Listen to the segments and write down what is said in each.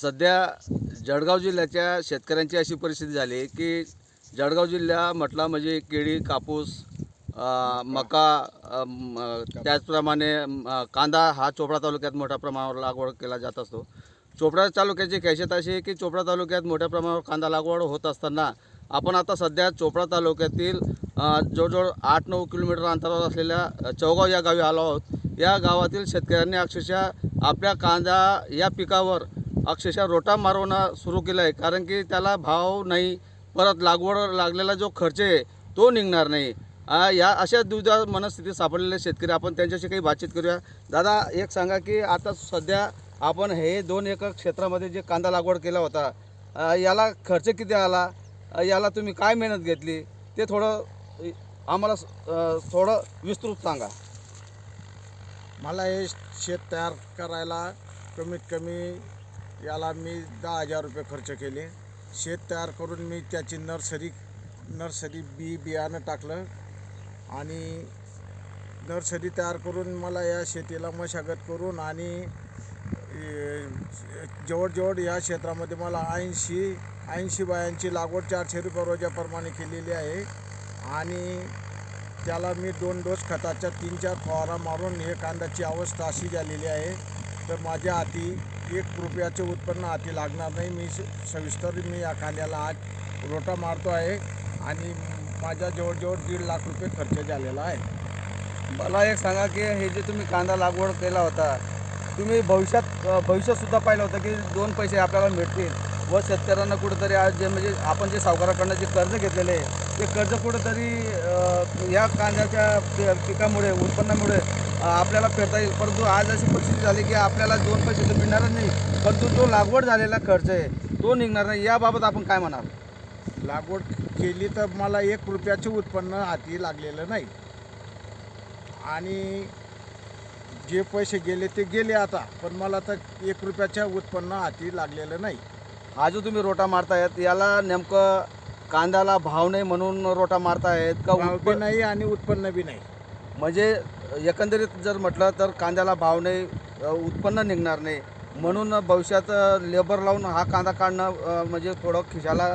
सध्या जळगाव जिल्ह्याच्या शेतकऱ्यांची अशी परिस्थिती झाली आहे की जळगाव जिल्हा म्हटला म्हणजे केळी कापूस मका त्याचप्रमाणे कांदा हा चोपडा तालुक्यात मोठ्या प्रमाणावर लागवड केला जात असतो. चोपडा तालुक्याची खैशियत अशी आहे की चोपडा तालुक्यात मोठ्या प्रमाणावर कांदा लागवड होत असताना आपण आता सध्या चोपडा तालुक्यातील जवळजवळ आठ नऊ किलोमीटर अंतरावर असलेल्या चौगाव या गावी आलो आहोत. या गावातील शेतकऱ्यांनी अक्षरशः आपल्या कांदा या पिकावर अक्षरशः रोटा मारवणं सुरू केलं आहे. कारण की त्याला भाव नाही परत लागवड लागलेला जो खर्च आहे तो निघणार नाही. या अशा दुविधा मनस्थितीत सापडलेले शेतकरी आपण त्यांच्याशी काही बातचीत करूया. दादा एक सांगा की आता सध्या आपण हे दोन एकर क्षेत्रामध्ये जे कांदा लागवड केला होता याला खर्च किती आला? याला तुम्ही काय मेहनत घेतली? ते थोडं आम्हाला थोडं विस्तृत सांगा. मला हे शेत तयार करायला कमीत कमी याला मी दहा हजार रुपये खर्च केले. शेत तयार करून मी त्याची नर्सरी नर्सरी बी बियाणं टाकलं. आणि नर्सरी तयार करून मला या शेतीला मशागत करून आणि जवळजवळ या क्षेत्रामध्ये मला ऐंशी ऐंशी बायांची लागवड चारशे रुपये रोजाप्रमाणे केलेली आहे. आणि त्याला मी दोन डोस खताच्या तीन चार फवारा मारून हे कांद्याची अवस्था अशी झालेली आहे. तर माझ्या हाती एक रुपयाचे उत्पन्न हाती लागणार नाही. मी स- सविस्तर मी या कांद्याला आज रोटा मारतो आहे आणि माझ्या जवळजवळ दीड लाख रुपये खर्च झालेला आहे. मला एक सांगा की हे जे तुम्ही कांदा लागवड केला होता तुम्ही भविष्यात भविष्यातसुद्धा पाहिलं होतं की दोन पैसे आपल्याला मिळतील व शेतकऱ्यांना कुठंतरी आज जे म्हणजे आपण जे सावकाराकडनं जे कर्ज घेतलेले आहे ते कर्ज कुठंतरी या कांद्याच्या पिकामुळे उत्पन्नामुळे आपल्याला फेडता येईल. परंतु आज अशी परिस्थिती झाली की आपल्याला दोन पैसे तर मिळणारच नाही. परंतु जो लागवड झालेला खर्च आहे तो निघणार नाही. याबाबत आपण काय म्हणाल? लागवड केली तर मला एक रुपयाचे उत्पन्न हाती लागलेलं नाही. आणि जे पैसे गेले ते गेले आता पण मला तर एक रुपयाच्या उत्पन्न हाती लागलेलं नाही. हा जो तुम्ही रोटा मारतायत. याला नेमकं कांद्याला भाव नाही म्हणून रोटा मारतायत का भाव बी उत्पन्न नाही आणि उत्पन्न बी नाही. म्हणजे एकंदरीत जर म्हटलं तर कांद्याला भाव नाही उत्पन्न निघणार नाही. म्हणून भविष्यात लेबर लावून हा कांदा काढणं म्हणजे थोडं खिशाला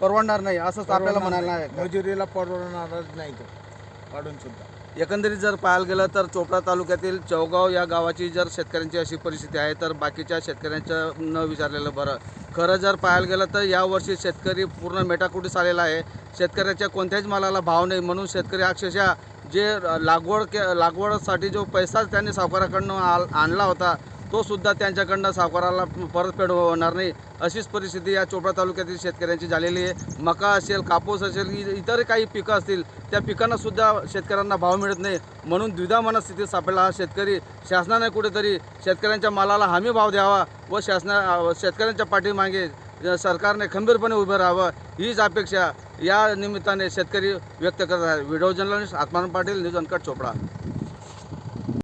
परवडणार नाही असंच आपल्याला म्हणायला आहे? मजुरीला परवडणारच नाही तो काढून सुद्धा. एकंदरीत जर पाहायला गेलं तर चोपडा तालुक्यातील चौगाव या गावाची जर शेतकऱ्यांची अशी परिस्थिती आहे तर बाकीच्या शेतकऱ्यांचं न विचारलेलं बरं. खरं जर पाहायला गेलं तर यावर्षी शेतकरी पूर्ण मेटाकुटीस आलेला आहे. शेतकऱ्याच्या कोणत्याच मालाला भाव नाही म्हणून शेतकरी अक्षरशः जे लागवड के लागवडसाठी जो पैसा त्यांनी सावकाराकडनं आल- आणला होता तो सुद्धा त्यांच्याकडनं सावकाराला परतफेड होणार नाही. अशीच परिस्थिती या चोपडा तालुक्यातील शेतकऱ्यांची झालेली आहे. मका असेल कापूस असेल इतर काही पिकं असतील त्या पिकांना सुद्धा शेतकऱ्यांना भाव मिळत नाही. म्हणून द्विधा मनस्थितीत सापडला हा शेतकरी. शासनाने कुठेतरी शेतकऱ्यांच्या मालाला हमी भाव द्यावा व शासना शेतकऱ्यांच्या पाठीमागे सरकारने खंबीरपणे उभं राहावं हीच अपेक्षा या निमित्ताने शेतकरी व्यक्त करत आहे व्हिडिओ जर्नलिस्ट आत्मान पाटील न्यूज अनकट चोपडा.